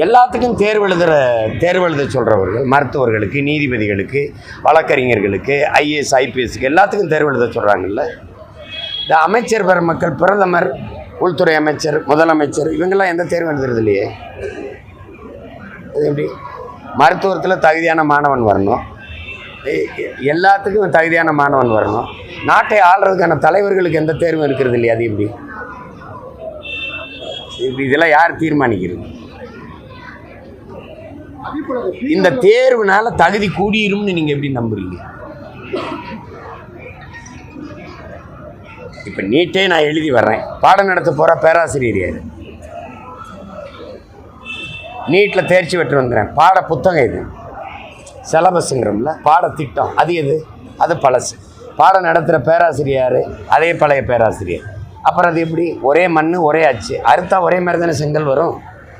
எல்லாத்துக்கும் தேர்வு எழுதுகிற தேர்வு எழுத சொல்கிறவர்கள் மருத்துவர்களுக்கு நீதிபதிகளுக்கு வழக்கறிஞர்களுக்கு ஐஏஎஸ் ஐபிஎஸ்க்கு எல்லாத்துக்கும் தேர்வு எழுத சொல்கிறாங்கல்ல இந்த அமைச்சர் பெருமக்கள் பிரதமர் உள்துறை அமைச்சர் முதலமைச்சர் இவங்கெல்லாம் எந்த தேர்வு எழுதுறது இல்லையே? அது எப்படி? மருத்துவத்தில் தகுதியான மாணவன் வரணும். எல்லாத்துக்கும் தகுதியான மாணவன் வரணும். நாட்டை ஆள்றதுக்கான தலைவர்களுக்கு எந்த தேர்வும் இருக்கிறது இல்லையா? அது எப்படி? இப்படி இதெல்லாம் யார் தீர்மானிக்கிறது? இந்த தேர்வுனால தகுதி கூடியிரும்னு நீங்க எப்படி நம்புறீங்க? இப்ப நீட்டே நான் எழுதி வர்றேன். பாடம் நடத்த போற பேராசிரியர் யாரு? நீட்டில் தேர்ச்சி பெற்று வந்துடுறேன் பாட புத்தகம் இது. சிலபஸுங்கிறோம்ல பாடத்திட்டம் அது எது? அது பழசு. பாடம் நடத்துகிற பேராசிரியர் அதே பழைய பேராசிரியர். அப்புறம் அது எப்படி? ஒரே மண் ஒரே அச்சு. அறுத்தா ஒரே மாதிரி தானே செங்கல் வரும்?